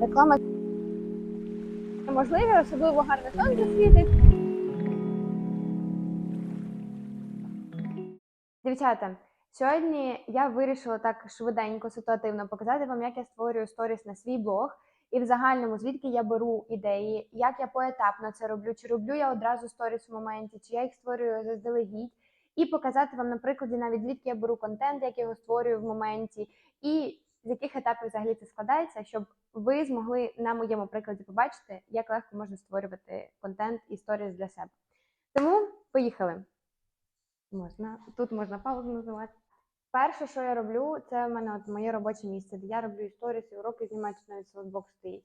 Реклама можливі, особливо гарне сонце світить. Дівчата, сьогодні я вирішила так швиденько, ситуативно показати вам, як я створюю сторіс на свій блог. І в загальному, звідки я беру ідеї, як я поетапно це роблю, чи роблю я одразу сторіс в моменті, чи я їх створюю заздалегідь, і показати вам на прикладі навіть звідки я беру контент, як я його створюю в моменті, і з яких етапів взагалі це складається, щоб ви змогли на моєму прикладі побачити, як легко можна створювати контент і сторіс для себе. Тому поїхали. Можна тут можна паузу називати. Перше, що я роблю, це в мене от моє робоче місце, де я роблю історії, уроки знімаю, тут навіть селфбокс стоїть.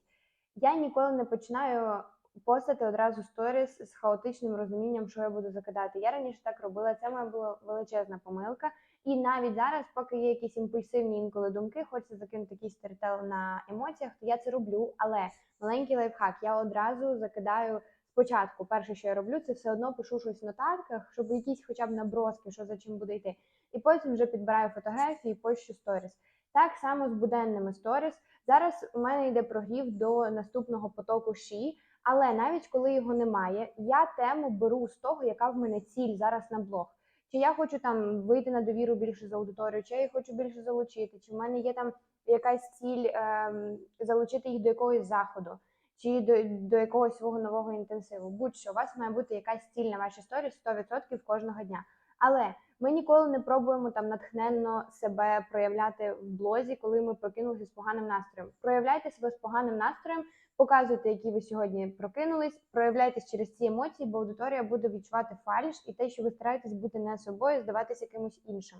Я ніколи не починаю постати одразу сторіс з хаотичним розумінням, що я буду закидати. Я раніше так робила, це моя була величезна помилка. І навіть зараз, поки є якісь імпульсивні інколи думки, хочеться закинути якийсь сторітел на емоціях, то я це роблю. Але маленький лайфхак, я одразу закидаю спочатку. Перше, що я роблю, це все одно пишу щось в нотатках, щоб якісь хоча б наброски, що за чим буде йти. І потім вже підбираю фотографії, пощу сторіс. Так само з буденними сторіс. Зараз у мене йде прогрів до наступного потоку ші, але навіть коли його немає, я тему беру з того, яка в мене ціль зараз на блог. Чи я хочу там вийти на довіру більше за аудиторію, чи я їх хочу більше залучити, чи в мене є там якась ціль ем, залучити їх до якогось заходу, чи до, до якогось свого нового інтенсиву. Будь-що у вас має бути якась ціль на ваші сторіс 100% кожного дня. Але ми ніколи не пробуємо там натхненно себе проявляти в блозі, коли ми прокинулися з поганим настроєм. Проявляйте себе з поганим настроєм, показуйте, які ви сьогодні прокинулись, проявляйтесь через ці емоції, бо аудиторія буде відчувати фальш і те, що ви стараєтесь бути не собою, здаватися якимось іншим.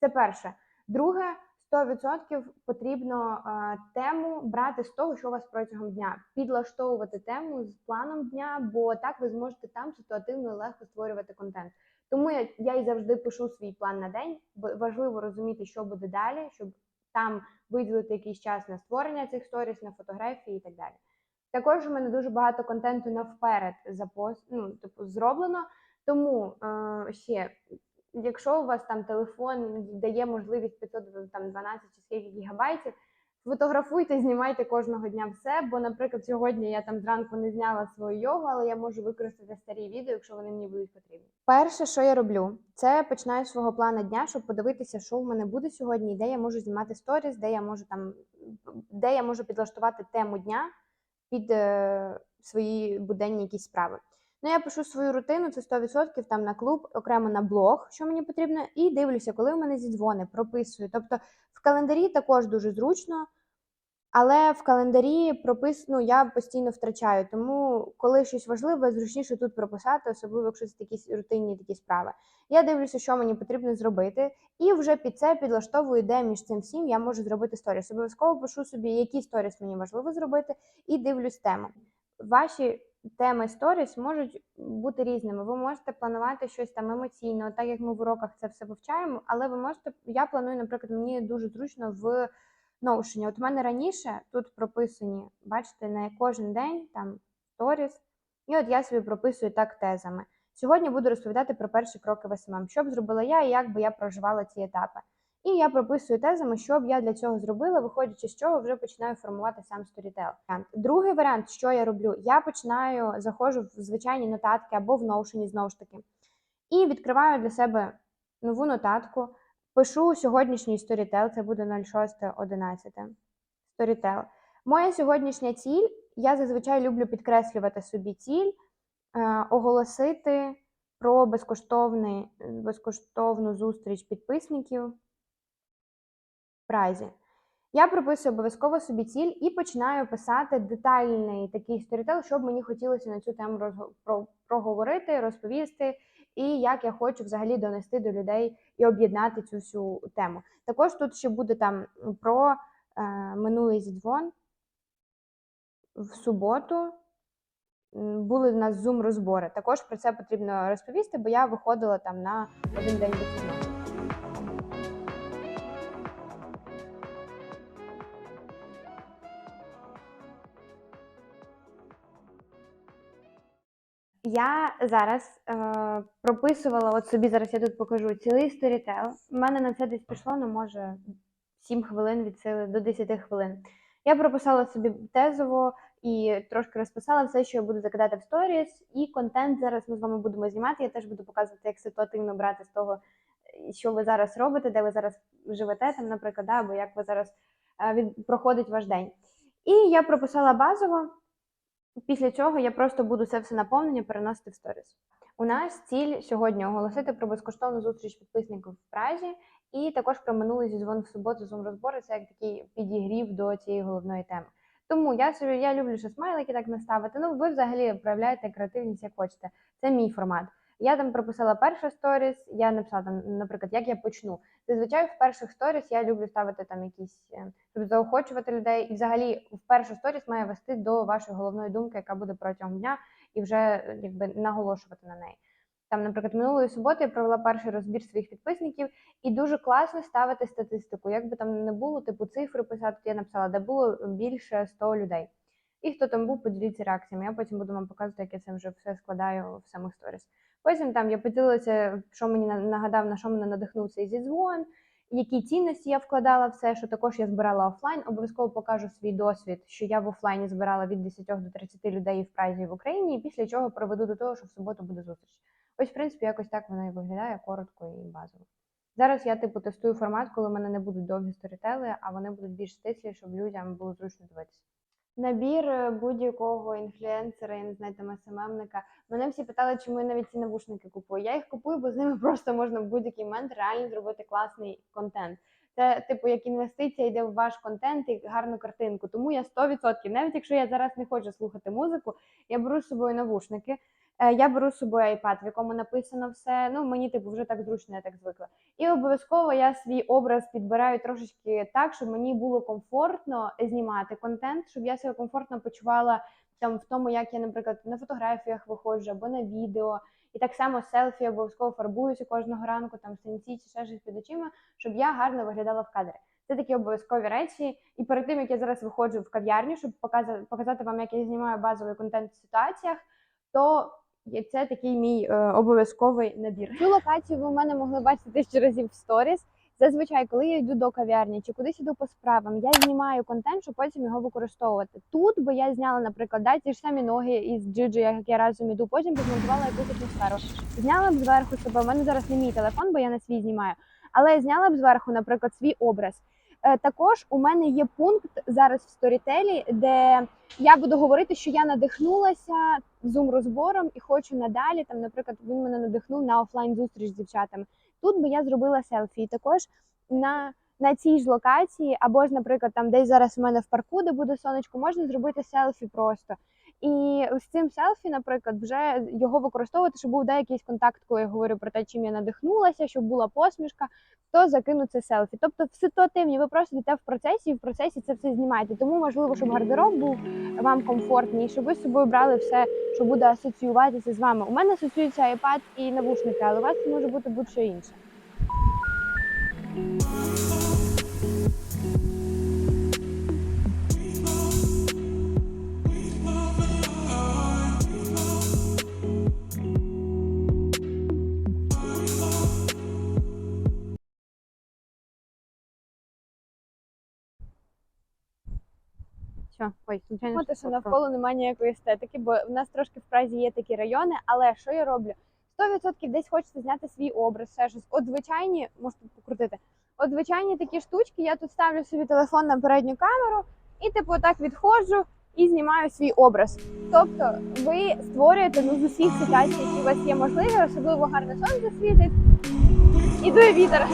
Це перше. Друге, 100% потрібно е, тему брати з того, що у вас протягом дня, підлаштовувати тему з планом дня, бо так ви зможете там ситуативно і легко створювати контент. Тому я, я і завжди пишу свій план на день, бо важливо розуміти, що буде далі, щоб там виділити якийсь час на створення цих сторіс, на фотографії і так далі. Також у мене дуже багато контенту навперед запост, ну, типу, зроблено. Тому е, ще, якщо у вас там телефон дає можливість 500 там 12 чи скільки гігабайтів, фотографуйте, знімайте кожного дня все. Бо, наприклад, сьогодні я там зранку не зняла свою йогу, але я можу використати старі відео, якщо вони мені будуть потрібні. Перше, що я роблю, це починаю свого плану дня, щоб подивитися, що в мене буде сьогодні, і де я можу знімати сторіс, де я можу там, де я можу підлаштувати тему дня під е, свої буденні якісь справи. Ну, я пишу свою рутину, це 100% там на клуб, окремо на блог, що мені потрібно, і дивлюся, коли у мене зідзвони, прописую. Тобто в календарі також дуже зручно, але в календарі пропис... ну, я постійно втрачаю. Тому, коли щось важливе, зручніше тут прописати, особливо якщо це якісь рутинні такі справи. Я дивлюся, що мені потрібно зробити, і вже під це підлаштовую, де між цим всім я можу зробити сторіс. Обов'язково пишу собі, які сторіс мені важливо зробити, і дивлюсь тему. Ваші теми сторіс можуть бути різними. Ви можете планувати щось там емоційно, так як ми в уроках це все вивчаємо, але ви можете. Я планую, наприклад, мені дуже зручно в Notion. От у мене раніше тут прописані, бачите, на кожен день там сторіс, і от я собі прописую так тезами. Сьогодні буду розповідати про перші кроки в СММ, що б зробила я і як би я проживала ці етапи. І я прописую тезами, що б я для цього зробила, виходячи з чого вже починаю формувати сам сторітел. Другий варіант, що я роблю, я починаю заходжу в звичайні нотатки або в Notion, знову ж таки, і відкриваю для себе нову нотатку. Пишу сьогоднішній сторітел, це буде 06.11. Сторітел. Моя сьогоднішня ціль, я зазвичай люблю підкреслювати собі ціль, е, оголосити про безкоштовну зустріч підписників в Празі. Я прописую обов'язково собі ціль і починаю писати детальний такий сторітел, що б мені хотілося на цю тему розго- про- проговорити, розповісти, і як я хочу взагалі донести до людей і об'єднати цю всю тему. Також тут ще буде там про е, минулий зідзвон в суботу. Були в нас зум розбори. Також про це потрібно розповісти, бо я виходила там на один день вихідного. Я зараз е, прописувала от собі зараз я тут покажу цілий сторітел. У мене на це десь пішло, ну може 7 хвилин від сили до 10 хвилин. Я прописала собі тезово і трошки розписала все, що я буду закидати в сторіс, і контент зараз ми з вами будемо знімати. Я теж буду показувати, як ситуативно брати з того, що ви зараз робите, де ви зараз живете, там, наприклад, або як ви зараз е, від... проходить ваш день. І я прописала базово. Після цього я просто буду це все наповнення переносити в сторіс. У нас ціль сьогодні оголосити про безкоштовну зустріч підписників в Празі, і також про минулий зізвон в суботу зум розбори. Це як такий підігрів до цієї головної теми. Тому я собі я люблю ще смайлики так наставити. Ну, ви взагалі проявляєте креативність як хочете. Це мій формат. Я там прописала першу сторіс, я написала там, наприклад, як я почну. Зазвичай в перших сторіс я люблю ставити там якісь, е, щоб заохочувати людей. І взагалі в першу сторіс має вести до вашої головної думки, яка буде протягом дня, і вже е, якби наголошувати на неї. Там, наприклад, минулої суботи я провела перший розбір своїх підписників, і дуже класно ставити статистику. Як би там не було, типу цифри писати, я написала, де було більше 100 людей. І хто там був, поділіться реакціями. Я потім буду вам показувати, як я це вже все складаю в самих сторіс. Потім там я поділилася, що мені нагадав, на що мене надихнув цей зідзвон, які цінності я вкладала в все, що також я збирала офлайн. Обов'язково покажу свій досвід, що я в офлайні збирала від 10 до 30 людей в Празі в Україні, і після чого проведу до того, що в суботу буде зустріч. Ось, в принципі, якось так воно і виглядає коротко і базово. Зараз я типу тестую формат, коли в мене не будуть довгі сторітели, а вони будуть більш стислі, щоб людям було зручно дивитися. Набір е, будь-якого інфлюенсера, я не знаю, там СММника. Мене всі питали, чому я навіть ці навушники купую. Я їх купую, бо з ними просто можна в будь-який момент реально зробити класний контент. Це, типу, як інвестиція йде в ваш контент і гарну картинку. Тому я 100%, навіть якщо я зараз не хочу слухати музику, я беру з собою навушники. Е, Я беру з собою iPad, в якому написано все. Ну мені типу вже так зручно, я так звикла. І обов'язково я свій образ підбираю трошечки так, щоб мені було комфортно знімати контент, щоб я себе комфортно почувала там в тому, як я, наприклад, на фотографіях виходжу або на відео. І так само селфі обов'язково фарбуюся кожного ранку, там синці чи ще щось під очима, щоб я гарно виглядала в кадрі. Це такі обов'язкові речі. І перед тим як я зараз виходжу в кав'ярню, щоб показати, показати вам, як я знімаю базовий контент в ситуаціях, то є- це такий мій е, обов'язковий набір. Цю локацію ви в мене могли бачити тисячу разів в сторіс. Зазвичай, коли я йду до кав'ярні чи кудись іду по справам, я знімаю контент, щоб потім його використовувати. Тут би я зняла, наприклад, да, ті ж самі ноги із джиджи, як я разом іду, потім б змонтувала якусь атмосферу. Зняла б зверху себе. У мене зараз не мій телефон, бо я на свій знімаю. Але зняла б зверху, наприклад, свій образ. Е, Також у мене є пункт зараз в сторітелі, де я буду говорити, що я надихнулася зум розбором і хочу надалі. Там, наприклад, він мене надихнув на офлайн зустріч з дівчатами. Тут би я зробила селфі. Також на, на цій ж локації, або ж, наприклад, там десь зараз у мене в парку, де буде сонечко, можна зробити селфі просто. І з цим селфі, наприклад, вже його використовувати, щоб був да, якийсь контакт, коли я говорю про те, чим я надихнулася, щоб була посмішка, то закину це селфі. Тобто в ситуативні ви просто йдете в процесі, і в процесі це все знімаєте. Тому важливо, щоб гардероб був вам комфортний, щоб ви з собою брали все, що буде асоціюватися з вами. У мене асоціюється iPad і навушники, але у вас це може бути будь-що інше. Що, ой, звичайно, Думати, що навколо немає ніякої естетики, бо в нас трошки в Празі є такі райони, але що я роблю? 100% десь хочеться зняти свій образ, все щось. От звичайні, можете покрутити. От звичайні такі штучки, я тут ставлю собі телефон на передню камеру і типу так відходжу і знімаю свій образ. Тобто ви створюєте ну, з усіх ситуацій, які у вас є можливі, особливо гарне сонце світить. І дує вітер.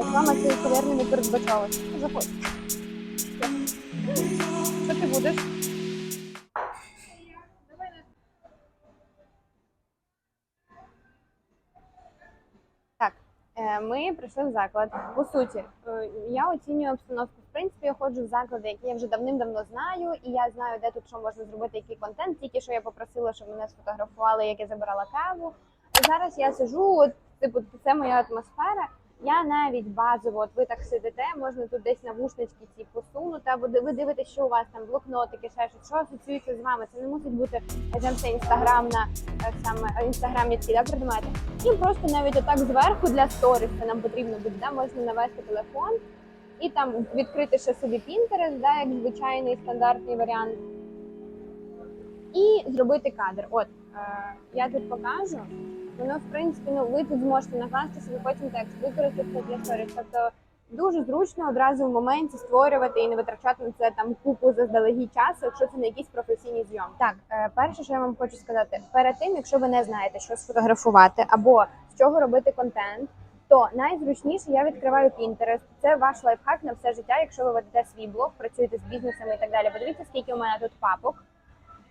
Реклама цієї кав'ярні не передбачалася. Заходь. Що ти будеш? Е, Ми прийшли в заклад. По суті, е, я оцінюю обстановку. В принципі, я ходжу в заклади, які я вже давним-давно знаю, і я знаю, де тут що можна зробити, який контент. Тільки що я попросила, щоб мене сфотографували, як я забирала каву. Зараз я сижу, от типу, це моя атмосфера. Я навіть базово, от ви так сидите, можна тут десь навушнички ці посунути, або ви дивитесь, що у вас там блокнотики, ще щось, що асоціюється з вами. Це не мусить бути е, там це інстаграмна е, саме е, інстаграмні ці да, предмети. І просто навіть отак зверху для сторіс це нам потрібно буде. Да, можна навести телефон і там відкрити ще собі Pinterest, да, як звичайний стандартний варіант. І зробити кадр. От е, я тут покажу. Воно, в принципі, ну ви тут зможете накласти собі потім текст, використати для сторіс. Тобто дуже зручно одразу в моменті створювати і не витрачати на це там купу заздалегідь часу, якщо це не якісь професійні зйомки. Так, е, перше, що я вам хочу сказати, перед тим, якщо ви не знаєте, що сфотографувати або з чого робити контент, то найзручніше я відкриваю Pinterest. Це ваш лайфхак на все життя, якщо ви ведете свій блог, працюєте з бізнесами і так далі. Подивіться, скільки у мене тут папок.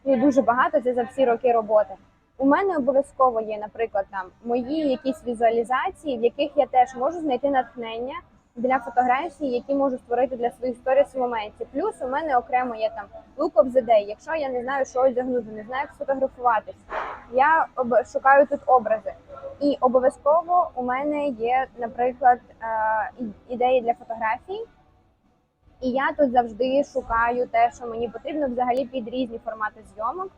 І дуже багато це за всі роки роботи. У мене обов'язково є, наприклад, там мої якісь візуалізації, в яких я теж можу знайти натхнення для фотографій, які можу створити для своїх сторіс в моменті. Плюс у мене окремо є там look of the day. Якщо я не знаю, що одягнути, не знаю, як сфотографуватись, я шукаю тут образи. І обов'язково у мене є, наприклад, е, ідеї для фотографій. І я тут завжди шукаю те, що мені потрібно взагалі під різні формати зйомок.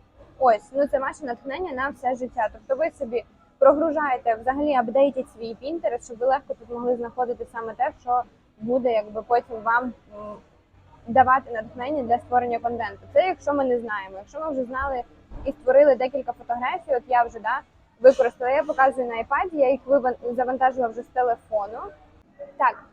Ось, ну це ваше натхнення на все життя. Тобто ви собі прогружаєте, взагалі апдейтіть свій Pinterest, щоб ви легко тут могли знаходити саме те, що буде якби потім вам давати натхнення для створення контенту. Це якщо ми не знаємо. Якщо ми вже знали і створили декілька фотографій, от я вже да, використала, я показую на iPad, я їх завантажила вже з телефону. Так,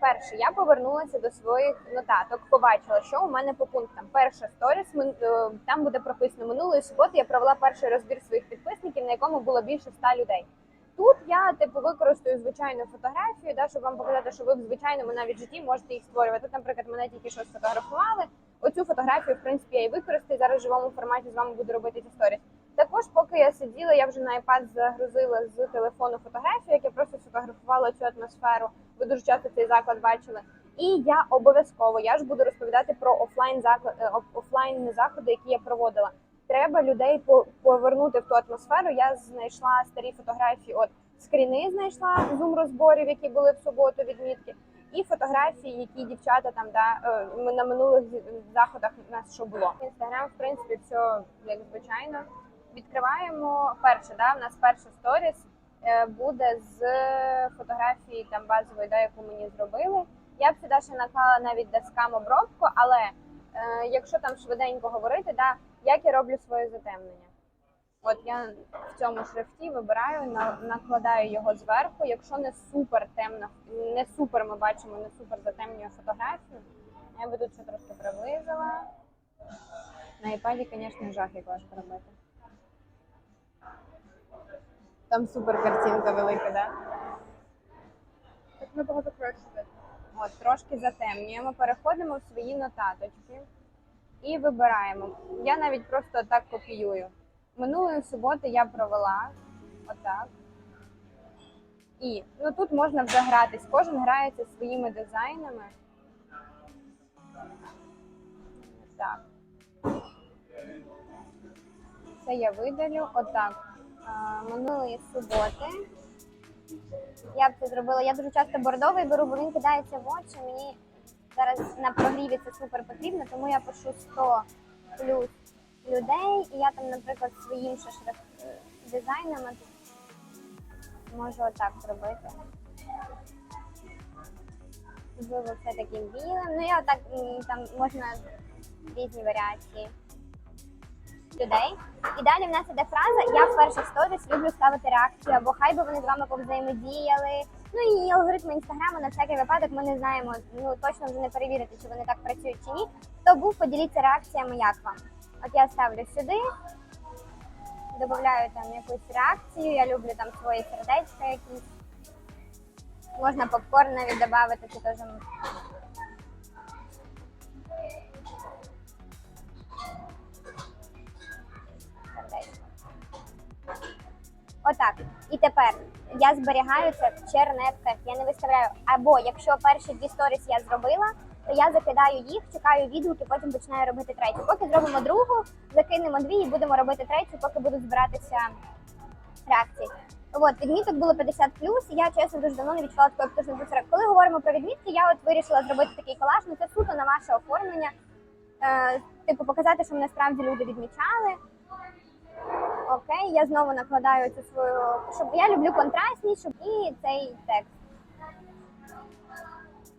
Перше, я повернулася до своїх нотаток, побачила, що у мене по пунктам. Перша сторіс е, там буде прописано минулої суботи. Я провела перший розбір своїх підписників, на якому було більше ста людей. Тут я типу використаю звичайну фотографію, да, щоб вам показати, що ви в звичайному навіть житті можете їх створювати. Тут, наприклад, мене тільки що сфотографували. Оцю фотографію, в принципі, я і використаю. Зараз в живому форматі з вами буду робити ці сторіс. Також, поки я сиділа, я вже на iPad загрузила з телефону фотографію, як я просто сфотографувала цю атмосферу. Ви дуже часто цей заклад бачили. І я обов'язково я ж буду розповідати про офлайн заклад е, офлайн заходи, які я проводила. Треба людей по- повернути в ту атмосферу. Я знайшла старі фотографії. От скріни знайшла зум розборів, які були в суботу відмітки, і фотографії, які дівчата там да е, на минулих заходах у нас що було. Інстаграм, в принципі, все як звичайно. Відкриваємо перше, да, у нас перша сторіс е, буде з фотографії там базової, да, яку мені зробили. Я б сюди ще наклала навіть дескам обробку, але е, якщо там швиденько говорити, да, як я роблю своє затемнення. От я в цьому шрифті вибираю, на- накладаю його зверху. Якщо не супер темно, не супер ми бачимо, не супер затемнює фотографію. Я би тут ще трошки приблизила. На iPad, звісно, жах як важко робити. Там супер картинка велика, да? Так набагато краще. От, трошки затемнюємо, переходимо в свої нотаточки і вибираємо. Я навіть просто так копіюю. Минулої суботи я провела отак. І ну тут можна вже гратись. Кожен грається своїми дизайнами. Так. Це я видалю. Отак. Минулої суботи. Я б це зробила. Я дуже часто бордовий беру, бо він кидається в очі. Мені зараз на прогріві це супер потрібно, тому я пишу 100 плюс людей, і я там, наприклад, своїм ще шрифт дизайнами можу отак зробити. Можливо, все таким білим. Ну я отак там можна різні варіації людей. І далі в нас іде фраза Я в перших сторіс люблю ставити реакцію, або хай би вони з вами повзаємодіяли. Ну і алгоритми інстаграму на всякий випадок ми не знаємо, ну точно вже не перевірити, чи вони так працюють чи ні. Хто був, поділіться реакціями, як вам. От я ставлю сюди, додаю там якусь реакцію, я люблю там свої сердечка якісь. Можна попкорн навіть додати, це теж Отак. І тепер я зберігаю це в чернетках. Я не виставляю. Або якщо перші дві сторіс я зробила, то я закидаю їх, чекаю відгуки, потім починаю робити третю. Поки зробимо другу, закинемо дві і будемо робити третю, поки будуть збиратися реакції. От, відміток було 50 і я чесно дуже давно не відчувала такої потужної атмосфери. Коли говоримо про відмітки, я от вирішила зробити такий колаж, ну це суто на ваше оформлення. Е, типу, показати, що мене справді люди відмічали. Окей, я знову накладаю цю свою, щоб я люблю контрастність, щоб і цей текст.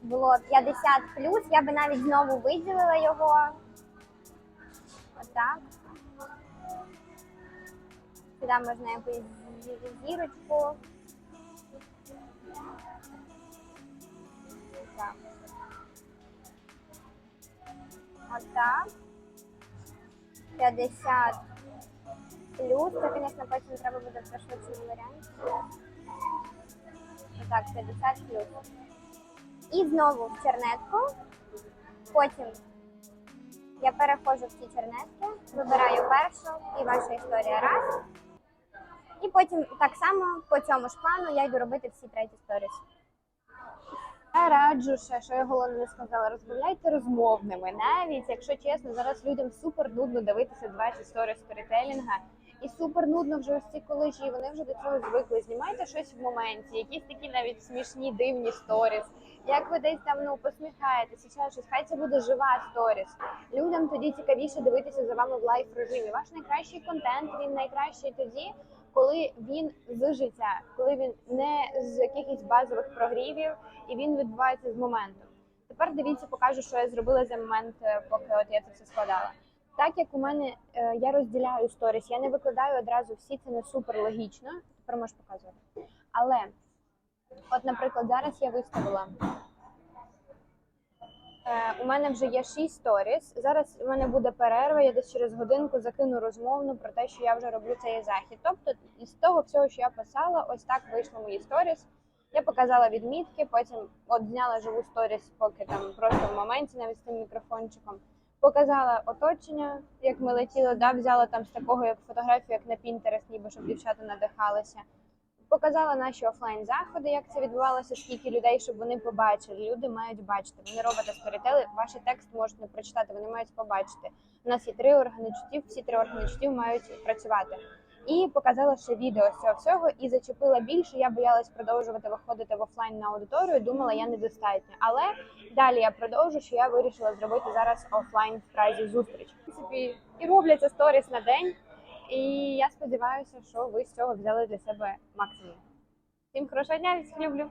Було 50 плюс, я би навіть знову виділила його. Отак. Сюди можна якусь зі- зірочку. Так. Отак. 50 плюс. Це, звісно, потім треба буде в пришвидшеному варіанті. Отак, 50 плюс. І знову в чернетку. Потім я переходжу в ці чернетки, вибираю першу і ваша історія раз. І потім так само по цьому ж плану я йду робити всі треті сторіс. Я раджу ще, що я головне не сказала, розмовляйте розмовними. Навіть якщо чесно, зараз людям супер нудно дивитися 20 сторіс сторітелінга. І супер нудно вже ось ці колежі, вони вже до цього звикли. Знімайте щось в моменті, якісь такі навіть смішні, дивні сторіс. Як ви десь там ну посміхаєтеся, ще щось, хай це буде жива сторіс. Людям тоді цікавіше дивитися за вами в лайф режимі. Ваш найкращий контент він найкращий тоді, коли він з життя, коли він не з якихось базових прогрівів, і він відбувається з моменту. Тепер дивіться, покажу, що я зробила за момент, е, поки от я це все складала. Так як у мене е, я розділяю сторіс, я не викладаю одразу всі, це не супер логічно. Тепер можеш показувати. Але, от, наприклад, зараз я виставила. Е, у мене вже є 6 сторіс. Зараз у мене буде перерва. Я десь через годинку закину розмовну про те, що я вже роблю цей захід. Тобто, із того всього, що я писала, ось так вийшло мої сторіс. Я показала відмітки, потім от зняла живу сторіс, поки там просто в моменті навіть з тим мікрофончиком. Показала оточення, як ми летіли, да, взяла там з такого як фотографію, як на Pinterest, ніби щоб дівчата надихалися. Показала наші офлайн заходи, як це відбувалося, скільки людей, щоб вони побачили. Люди мають бачити. Ви не робите сторітели, ваш текст можуть не прочитати, вони мають побачити. У нас є три органи чуттів, всі три органи чуттів мають працювати. І показала ще відео з цього всього і зачепила більше. Я боялась продовжувати виходити в офлайн на аудиторію. Думала, я недостатньо. Але далі я продовжу, що я вирішила зробити зараз офлайн в празі зустріч. В принципі, і робляться сторіс на день. І я сподіваюся, що ви з цього взяли для себе максимум. Всім хорошого дня, всіх люблю.